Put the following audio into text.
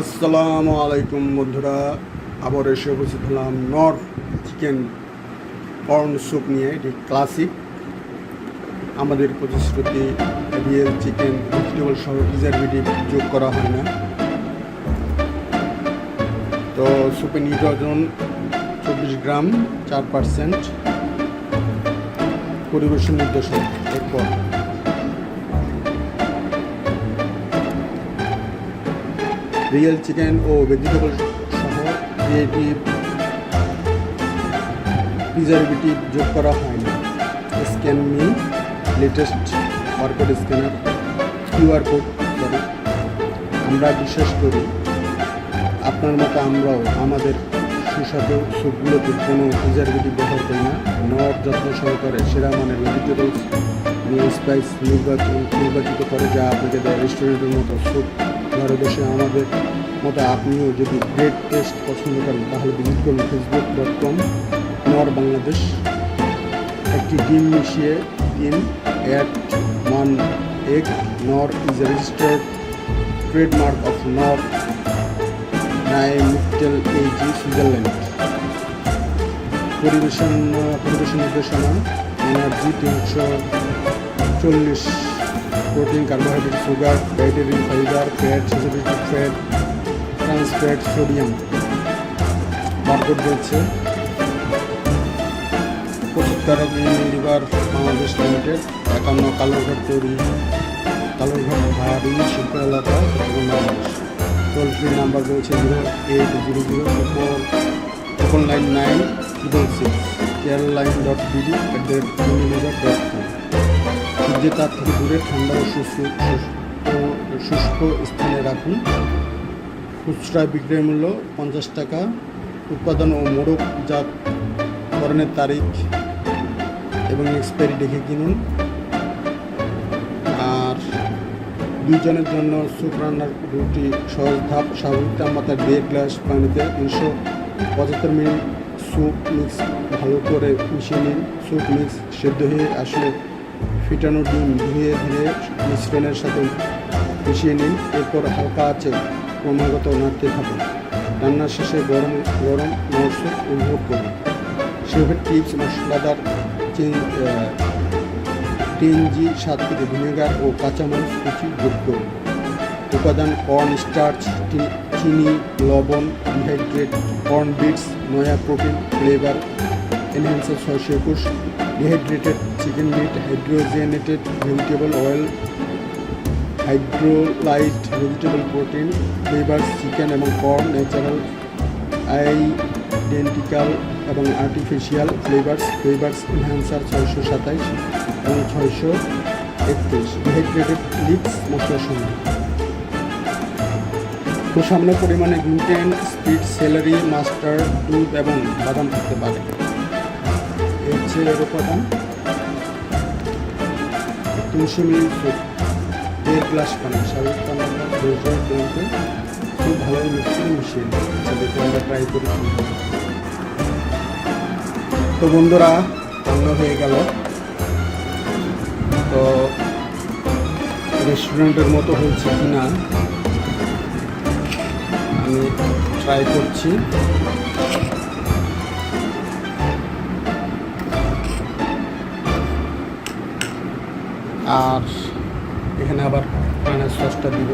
আসসালামু আলাইকুম বন্ধুরা, আবার এসে উপস্থিত হলাম নর্থ চিকেন কর্ন স্যুপ নিয়ে, এটি ক্লাসিক আমাদের প্রতিশ্রুতি রিয়েল চিকেন ভেজিটেবল সহ প্রিজারভেটিভ যোগ করা হয় না। তো স্যুপে নির্বাচন চব্বিশ গ্রাম, চার পার্সেন্ট পরিবেশন নির্দেশন এরপর। রিয়েল চিকেন ও ভেজিটেবল সহ ক্রিয়েটিভ প্রিজারভেটিভ যোগ করা হয় না scan me latest barcode scanner QR code sorry আমরা বিশ্বাস করি, আপনার মতো আমরাও আমাদের সুস্বাদু স্যুপগুলোতে কোনো প্রিজারভেটিভ ব্যবহার করি না। নর যত্ন সহকারে সেরা মানের ভেজিটেবলস নিয়ে স্পাইস নির্বাচন নির্বাচিত করে যা আপনাকে দেয় রেস্টুরেন্টের মতো স্যুপ বসে আমাদের মতো আপনিও যদি গ্রেট টেস্ট পছন্দ করেন, তাহলে ভিজিট করুন ফেসবুক ডট কম নর বাংলাদেশ। একটি ডিম মিশিয়ে দিন at one egg Knorr is registered trademark of Knorr নাই মিটেল এইজি সুইজারল্যান্ড পরিবেশন পরিবেশন নির্দেশনা, এনার্জি তিনশো চল্লিশ। Protein carbohydrate sugar dietary fibre fat saturated fat trans fat sodium barcode রয়েছে প্রস্তুতকারক লিভার বাংলাদেশ লিমিটেড একান্ন কালোঘাট তৈরি। কালোঘাট ভায়াবি শিল্প এলাকা বাংলাদেশ। টোল ফ্রি নাম্বার রয়েছে zero eight zero zero triple triple nine nine triple six care line dot BD at the rate dot com সূর্যের তাপ থেকে দূরে, ঠান্ডা ও শুষ্ক স্থানে রাখুন। খুচরা বিক্রয় মূল্য পঞ্চাশ টাকা। উৎপাদন ও মোড়কজাত করণের তারিখ এবং এক্সপায়ারি দেখে কিনুন। আর দুইজনের জন্য স্যুপ রান্নার রুটি সহজ ধাপ, স্বাভাবিক তাপমাত্রায় দেড় গ্লাস পানিতে তিনশো পঁচাত্তর মিনিট স্যুপ মিক্স ভালো করে মিশিয়ে নিন। স্যুপ মিক্স সেদ্ধ হয়ে আসলে ফিটানো ডিম ধুয়ে ধীরে মিশ্রণের সাথে মিশিয়ে নিন। এরপর হালকা আছে ক্রমাগত নাড়তে থাকুন। রান্নার শেষে গরম গরম মরস উপভোগ করুন। শেফের টিপস মশলাদার টেনজি, স্বাদ থেকে ভিনেগার ও কাঁচামরিচ কুচি যোগ করুন। উপাদান কর্ন স্টার্চ চিনি, লবণ, ডিহাইড্রেট, কর্ন বিটস নয়া প্রোটিন, ফ্লেভার, এনহ্যান্সার ছয়শো একুশ dehydrated chicken meat hydrogenated vegetable oil hydrolysed vegetable protein flavour chicken এবং কর্ন ন্যাচারাল আইডেন্টিক্যাল এবং আর্টিফিশিয়াল ফ্লেভার্স ফ্লেভার্স এনহ্যান্সার ছয়শো সাতাইশ এবং ছয়শো একত্রিশ। ডিহাইড্রেটেড লিক্স মশলা সঙ্গে। খুব সামান্য পরিমাণে গ্লুটেন স্পিড সেলারি মাস্টার্ড দুধ এবং বাদাম থাকতে পারে। এর উপাদান। তিনশো মিলি দেড় গ্লাস পানি খুব ভালোভাবে মিক্সিতে মিশিয়ে আমরা ট্রাই করি তো বন্ধুরা, রান্না হয়ে গেল। তো রেস্টুরেন্টের মতো হয়েছে কি না আমি ট্রাই করছি। আর এখানে আবার পানের সসটা দিব।